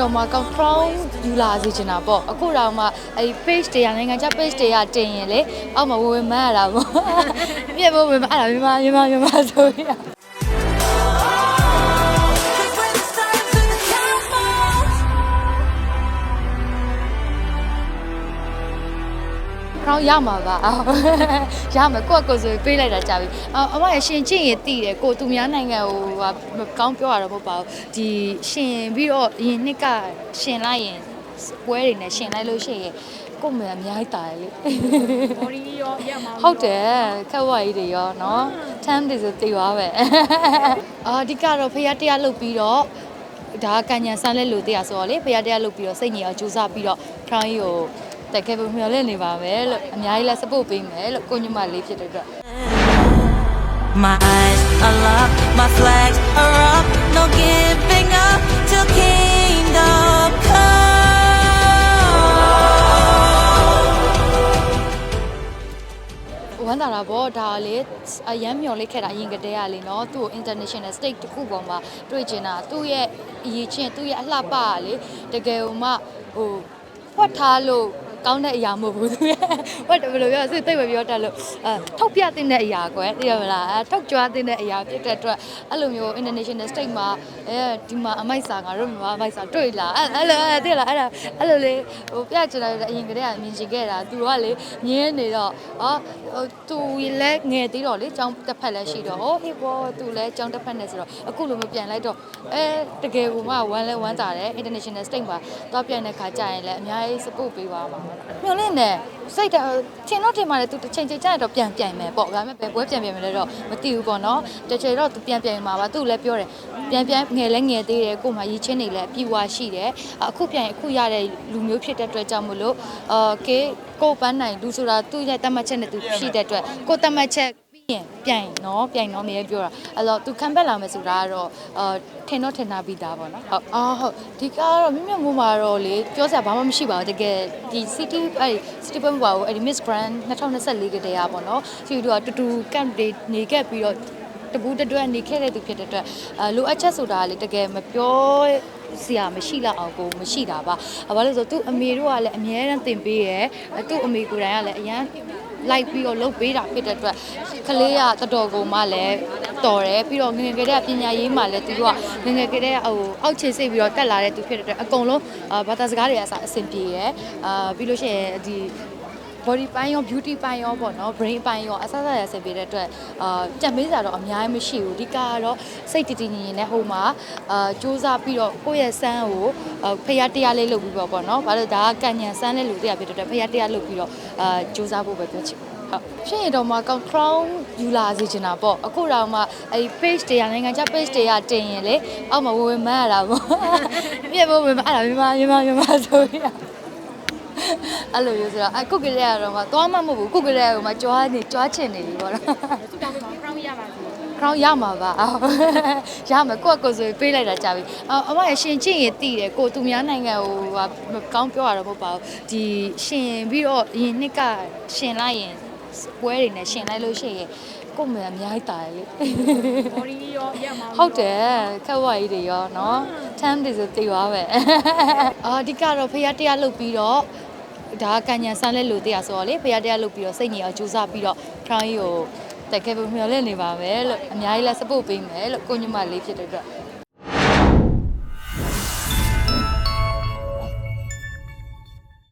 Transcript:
တော်မှာကောင်း crown ယူလာစေချင်တာပေါ့အခုတော့မှအဲ့ page တွေကနိုင်ငံခြား page တွေကတင်ရင်လေအောက်မှာဝဝင်မရတာပေါ့ပြည့်ဖို့ဝင်မအဲ့ဒါမြန်မာမြန်မာမြန်မာဆိုရ တော်ရမှာပါရမယ်ကိုယ့်ကိုယ်ဆိုပေးလိုက်တာကြာပြီအမရရှင်ကြည့်ရင်တည်တယ်ကိုသူများနိုင်ငံဟိုကောင်းပြောရတော့မဟုတ်ပါဘူးဒီရှင်ပြီးတော့ရင်နှစ်ကရှင်လိုက်ရင်ပွဲတွေနဲ့ရှင်လိုက်လို့ရှိရင်ကိုယ်မအများကြီးတာလေဘော်ဒီရောရမှာဟုတ်တယ်ခက်ဝါကြီးတွေရောနော် time တွေဆိုတည်သွားပဲအာဒီကတော့ဖခင်တရားလုပ်ပြီးတော့ဒါကကညာဆန်းလဲလို့တရားဆိုတော့လေဖခင်တရားလုပ်ပြီးတော့စိတ်ငြိမ်အောင်ကြိုးစားပြီးတော့ crown ကြီးကို တက်ခဲ့ဖို့မျှော်လင့်နေပါမယ်လို့အများကြီးလဲ support ပေးမယ်လို့ကိုညမလေးဖြစ်တဲ့အတွက် My eyes are locked, my flags are up, no giving up till kingdom come. ဝမ်းသာတာပေါ့ဒါလေအရမ်းမျော်လင့်ခဲ့တာအရင်ကတည်းကလေနော်သူ့ကို international stage တစ်ခုပေါ်မှာတွေ့ကျင်တာသူ့ရဲ့အရေးချင်းသူ့ရဲ့အလှပကလေတကယ်ဟိုမှဟိုဖွက်ထားလို့ ကောင်းတဲ့အရာမဟုတ်ဘူးသူရဲ့ဟုတ်တယ်ဘယ်လိုပြောသူသိပ်ပဲပြောတတ်လို့အဲထုတ်ပြတဲ့အရာကွယ်သိရမလားအဲထုတ်ကြွားတဲ့အရာဖြစ်တဲ့အတွက်အဲ့လိုမျိုး international stage မှာအဲဒီမှာအမိုက်စာငါတို့မြန်မာအမိုက်စာတွေ့လာအဲ့အဲ့လိုအဲ့သိလားအဲ့ဒါအဲ့လိုလေဟိုပြချင်တာအရင်ကတည်းကမြင်ချင်ခဲ့တာသူကလေငင်းနေတော့ဟောဟိုသူလည်းငယ်သေးတော့လေចောင်းတစ်ဖက်လည်းရှိတော့ဟိုဟေးဘောသူလည်းចောင်းတစ်ဖက်နဲ့ဆိုတော့အခုလိုမျိုးပြန်လိုက်တော့အဲတကယ်ကိုမှဝမ်းလဲဝမ်းသာတယ် international stage မှာတော့ပြန်တဲ့ခါကျရင်လည်းအများကြီး support ပေးပါမှာမျှော်လင့်နေစိတ်တော့ထင်တော့ထင်ပါတယ်သူတစ်ချိန်ချိန်ကျရင်တော့ပြန်ပြန်မယ်ပေါ့ဒါပေမဲ့ဘယ်ပွဲပြန်ပြန်မလဲတော့မသိဘူးပေါ့နော်တစ်ချိန်တော့သူပြန်ပြန်မှာပါသူလည်းပြောတယ်ပြန်ပြန်ငယ်လဲငယ်သေးတယ်ကို့မှာရည်ချင်းနေလဲအပြည့်ဝရှိတယ်အခုပြန်အခုရတဲ့လူမျိုးဖြစ်တဲ့အတွက်ကြောင့်မလို့အာကေကိုပန်းနိုင်လူဆိုတာသူ့ရဲ့တတ်မှတ်ချက်နဲ့သူရှိတဲ့အတွက်ကိုတတ်မှတ်ချက်ပြီး ရင်ပြိုင်နော်ပြိုင်နော်မြေပြောတာအဲ့တော့သူခံဘက်လာမယ်ဆိုတာကတော့အာထင်တော့ထင်တာပြီးသားပေါ့နော်ဟုတ်အာဟုတ်ဒီကတော့မြင့်မြတ်မိုးမှာတော့လေပြောစရာဘာမှမရှိပါဘူးတကယ်ဒီ city အဲ့ city ဘက်မှာအဲ့ဒီ Miss Grand 2024ကတည်းကပေါ့နော်စီတို့ကတူတူ camp တွေနေခဲ့ပြီးတော့တပူးတတွက်နေခဲ့တဲ့သူဖြစ်တဲ့အတွက်အဲလိုအပ်ချက်ဆိုတာလေတကယ်မပြောစရာမရှိလောက်အောင်ကိုမရှိတာပါဘာလို့လဲဆိုတော့သူ့အမေတို့ကလည်းအမြဲတမ်းတင်ပေးရဲသူ့အမေကိုယ်တိုင်ကလည်းအရန် လိုက်ပြီးတော့လှုပ်ပေးတာဖြစ်တဲ့အတွက်ကလေးကတော်တော်ကိုမှလည်းတော်တယ်ပြီးတော့ငငယ်ကလေးကပညာရေးမှလည်းသူတို့ကငငယ်ကလေးကဟိုအောက်ခြေစိတ်ပြီးတော့တက်လာတဲ့သူဖြစ်တဲ့အတွက်အကုန်လုံးဘာသာစကားတွေအစားအဆင်ပြေရဲအာပြီးလို့ရှိရင်ဒီ body ပိုင်းရော beauty ပိုင်းရောပေါ့နော် brain ပိုင်းရောအဆအဆရဆင်ပေးတဲ့အတွက်အာကြံပေးစရာတော့အများကြီးမရှိဘူးဒီကကတော့စိတ်တည်တည်ငြိမ်ငြိမ်နဲ့ဟိုမှာအာစူးစမ်းပြီးတော့ကိုယ့်ရဲ့စမ်းကိုဖျားတရားလေးလုပ်ပြီးတော့ပေါ့နော်ဘာလို့ဒါကကညံစမ်းတဲ့လူတရားဖြစ်တဲ့အတွက်ဖျားတရားလုပ်ပြီးတော့အာစူးစမ်းဖို့ပဲပြောချင်တယ်ဟုတ်ဖြစ်ရင်တော့မှကောင်း crown ယူလာစေချင်တာပေါ့အခုတော့မှအဲ့ page တွေကနိုင်ငံခြား page တွေကတင်ရင်လေအောက်မှာဝင်ဝင်မရတာပေါ့ပြည့်ဖို့ဝင်မအဲ့ဒါမြန်မာမြန်မာမြန်မာဆိုရ အဲ့လိုမျိုးဆိုတော့အကုတ်ကလေးကတော့မှသွားမှမဟုတ်ဘူးကုတ်ကလေးကမှကြွားနေကြွားချင်နေပြီပေါ့နော် သူတောင်းပေးပါ crown ရပါစေ crown ရမှာပါရမယ်ကိုယ့်ကိုယ်ဆိုပေးလိုက်တာကြာပြီအအမရရှင်ကျင့်ရင်တည်တယ်ကိုသူများနိုင်ငံဟိုဟာကောင်းပြောရတော့မဟုတ်ပါဘူးဒီရှင်ပြီးတော့အရင်နှစ်ကရှင်လိုက်ရင်ပွဲတွေနဲ့ရှင်လိုက်လို့ရှိရင်ကိုယ်မှအများကြီးတာရလေ ဘော်ဒီရောရက်မောင်း ဟုတ်တယ်ခက်ဝါကြီးတွေရောเนาะ time တွေဆိုတည်သွားပဲအာအဓိကတော့ဖရားတရားလုပ်ပြီးတော့ ဒါကကညံဆန်းလဲလို့တရားဆိုတော့လေဖရားတရားလုပ်ပြီးတော့စိတ်ညစ်အောင်ကြိုးစားပြီးတော့ crown ကြီးကိုတက်ခဲ့ဖို့မျှော်လင့်နေပါမယ်လို့အများကြီးလဲ support ပေးမယ်လို့ကိုညမလေးဖြစ်တဲ့အတွက်